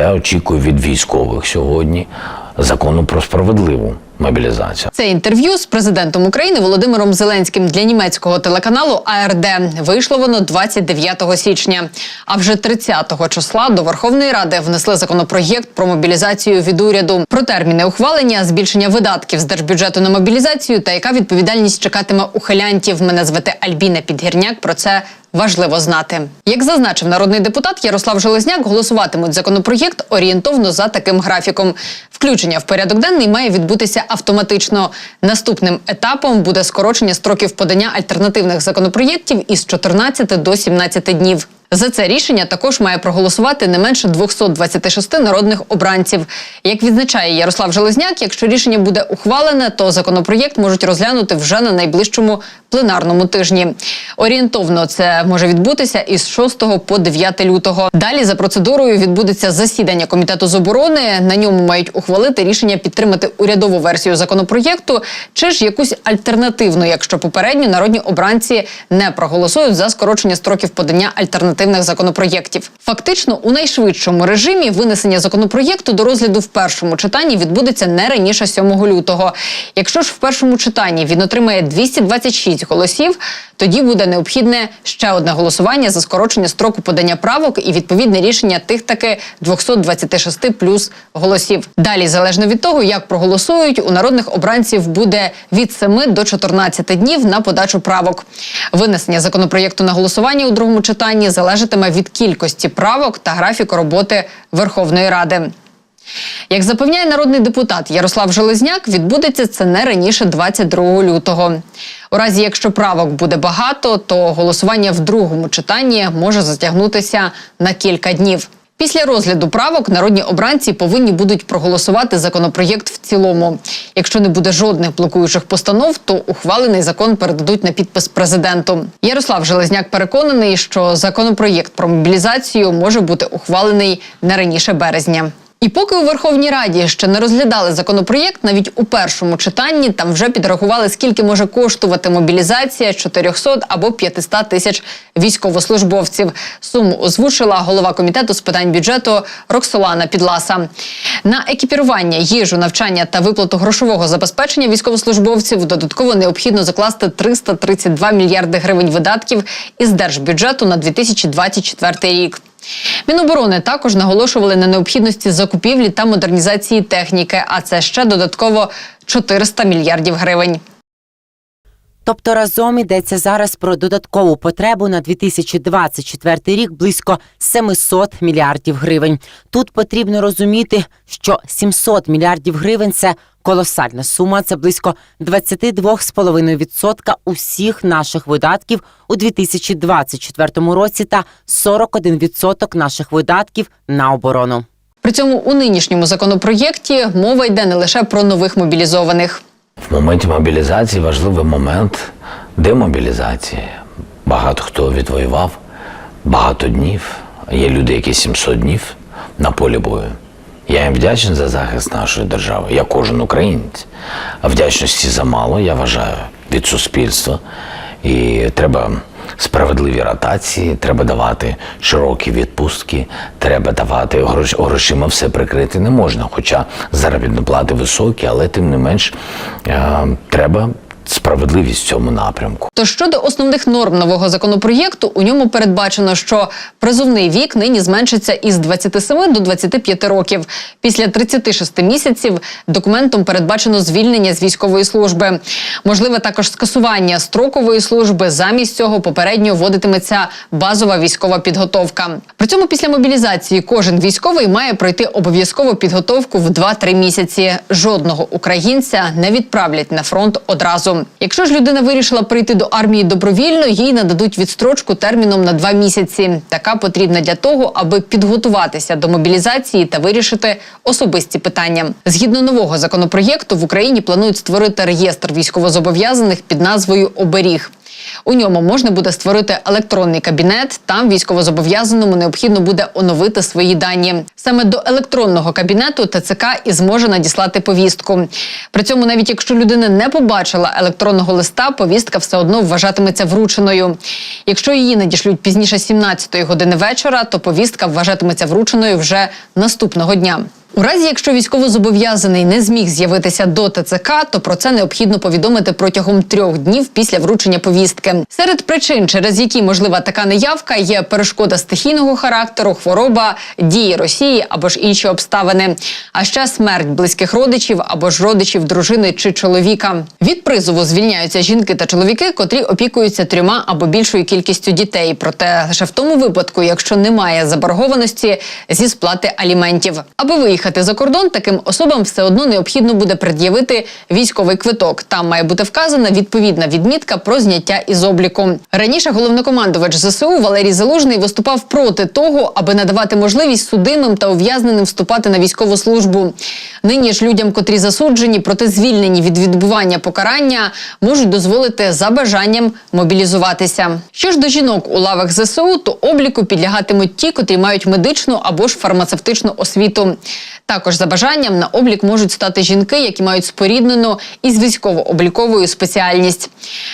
Я очікую від військових сьогодні закону про справедливу мобілізацію. Це інтерв'ю з президентом України Володимиром Зеленським для німецького телеканалу АРД. Вийшло воно 29 січня. А вже 30 числа до Верховної Ради внесли законопроєкт про мобілізацію від уряду. Про терміни ухвалення, збільшення видатків з держбюджету на мобілізацію та яка відповідальність чекатиме ухилянтів. Мене звати Альбіна Підгірняк. Про це важливо знати. Як зазначив народний депутат Ярослав Железняк, голосуватимуть законопроєкт орієнтовно за таким графіком. Включення в порядок денний має відбутися автоматично. Наступним етапом буде скорочення строків подання альтернативних законопроєктів із 14 до 17 днів. За це рішення також має проголосувати не менше 226 народних обранців. Як відзначає Ярослав Железняк, якщо рішення буде ухвалене, то законопроєкт можуть розглянути вже на найближчому пленарному тижні. Орієнтовно це може відбутися із 6 по 9 лютого. Далі за процедурою відбудеться засідання комітету з оборони. На ньому мають ухвалити рішення підтримати урядову версію законопроєкту чи ж якусь альтернативну, якщо попередньо народні обранці не проголосують за скорочення строків подання альтернативних законопроєктів. Фактично, у найшвидшому режимі винесення законопроєкту до розгляду в першому читанні відбудеться не раніше 7 лютого. Якщо ж в першому читанні він отримає 226 голосів, тоді буде необхідне ще одне голосування за скорочення строку подання правок і відповідне рішення тих таки 226 плюс голосів. Далі, залежно від того, як проголосують, у народних обранців буде від 7 до 14 днів на подачу правок. Винесення законопроєкту на голосування у другому читанні залежатиме від кількості правок та графіку роботи Верховної Ради. Як запевняє народний депутат Ярослав Железняк, відбудеться це не раніше 22 лютого. У разі, якщо правок буде багато, то голосування в другому читанні може затягнутися на кілька днів. Після розгляду правок народні обранці повинні будуть проголосувати законопроєкт в цілому. Якщо не буде жодних блокуючих постанов, то ухвалений закон передадуть на підпис президенту. Ярослав Железняк переконаний, що законопроєкт про мобілізацію може бути ухвалений не раніше березня. І поки у Верховній Раді ще не розглядали законопроєкт, навіть у першому читанні там вже підрахували, скільки може коштувати мобілізація 400 або 500 тисяч військовослужбовців. Суму озвучила голова комітету з питань бюджету Роксолана Підласа. На екіпірування, їжу, навчання та виплату грошового забезпечення військовослужбовців додатково необхідно закласти 332 мільярди гривень видатків із держбюджету на 2024 рік. Міноборони також наголошували на необхідності закупівлі та модернізації техніки, а це ще додатково 400 мільярдів гривень. Тобто разом йдеться зараз про додаткову потребу на 2024 рік близько 700 мільярдів гривень. Тут потрібно розуміти, що 700 мільярдів гривень це колосальна сума. Це близько 22,5% усіх наших видатків у 2024 році та 41% наших видатків на оборону. При цьому у нинішньому законопроєкті мова йде не лише про нових мобілізованих. В моменті мобілізації важливий момент демобілізації. Багато хто відвоював багато днів. Є люди, які 700 днів на полі бою. Я їм вдячний за захист нашої держави, я кожен українець. А вдячності замало, я вважаю, від суспільства. І треба справедливі ротації, треба давати широкі відпустки, треба давати грош, грошима все прикрити не можна. Хоча заробітні плати високі, але тим не менш е, треба справедливість в цьому напрямку. То щодо основних норм нового законопроєкту, у ньому передбачено, що призовний вік нині зменшиться із 27 до 25 років. Після 36 місяців документом передбачено звільнення з військової служби. Можливе також скасування строкової служби. Замість цього попередньо вводитиметься базова військова підготовка. При цьому після мобілізації кожен військовий має пройти обов'язкову підготовку в 2-3 місяці. Жодного українця не відправлять на фронт одразу. Якщо ж людина вирішила прийти до армії добровільно, їй нададуть відстрочку терміном на два місяці. Така потрібна для того, аби підготуватися до мобілізації та вирішити особисті питання. Згідно нового законопроєкту, в Україні планують створити реєстр військовозобов'язаних під назвою Оберіг. У ньому можна буде створити електронний кабінет. Там військовозобов'язаному необхідно буде оновити свої дані. Саме до електронного кабінету ТЦК і зможе надіслати повістку. При цьому, навіть якщо людина не побачила електронного листа, повістка все одно вважатиметься врученою. Якщо її надішлють пізніше 17-ї години вечора, то повістка вважатиметься врученою вже наступного дня. У разі, якщо військовозобов'язаний не зміг з'явитися до ТЦК, то про це необхідно повідомити протягом трьох днів після вручення повістки. Серед причин, через які можлива така неявка, є перешкода стихійного характеру, хвороба, дії Росії або ж інші обставини, а ще смерть близьких родичів або ж родичів дружини чи чоловіка. Від призову звільняються жінки та чоловіки, котрі опікуються трьома або більшою кількістю дітей. Проте лише в тому випадку, якщо немає заборгованості зі сплати аліментів, аби виїхати за кордон, таким особам все одно необхідно буде пред'явити військовий квиток. Там має бути вказана відповідна відмітка про зняття із обліку. Раніше головнокомандувач ЗСУ Валерій Залужний виступав проти того, аби надавати можливість судимим та ув'язненим вступати на військову службу. Нині ж людям, котрі засуджені, проте звільнені від відбування покарання, можуть дозволити за бажанням мобілізуватися. Що ж до жінок у лавах ЗСУ, то обліку підлягатимуть ті, котрі мають медичну або ж фармацевтичну освіту. Також за бажанням на облік можуть стати жінки, які мають споріднену із військово-обліковою спеціальність.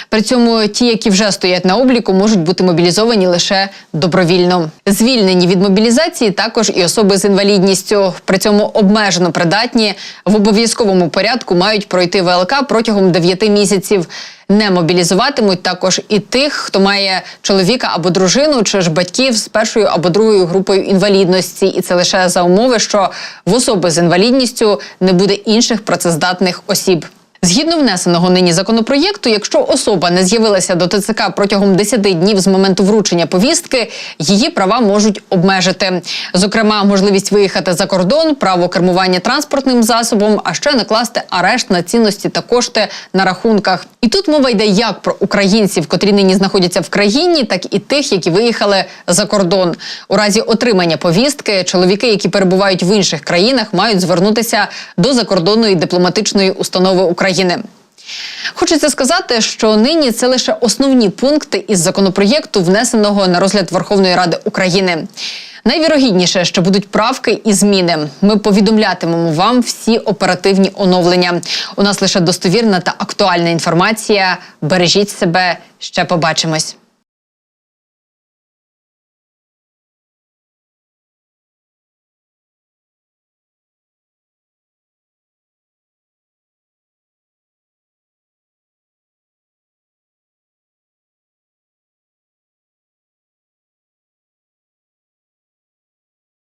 При цьому ті, які вже стоять на обліку, можуть бути мобілізовані лише добровільно. Звільнені від мобілізації також і особи з інвалідністю. При цьому обмежено придатні в обов'язковому порядку мають пройти ВЛК протягом 9 місяців. Не мобілізуватимуть також і тих, хто має чоловіка або дружину, чи ж батьків з першою або другою групою інвалідності, і це лише за умови, що в особи з інвалідністю не буде інших працездатних осіб. Згідно внесеного нині законопроєкту, якщо особа не з'явилася до ТЦК протягом 10 днів з моменту вручення повістки, її права можуть обмежити. Зокрема, можливість виїхати за кордон, право кермування транспортним засобом, а ще накласти арешт на цінності та кошти на рахунках. І тут мова йде як про українців, котрі нині знаходяться в країні, так і тих, які виїхали за кордон. У разі отримання повістки чоловіки, які перебувають в інших країнах, мають звернутися до закордонної дипломатичної установи України. Хочеться сказати, що нині це лише основні пункти із законопроєкту, внесеного на розгляд Верховної Ради України. Найвірогідніше, що будуть правки і зміни. Ми повідомлятимемо вам всі оперативні оновлення. У нас лише достовірна та актуальна інформація. Бережіть себе. Ще побачимось.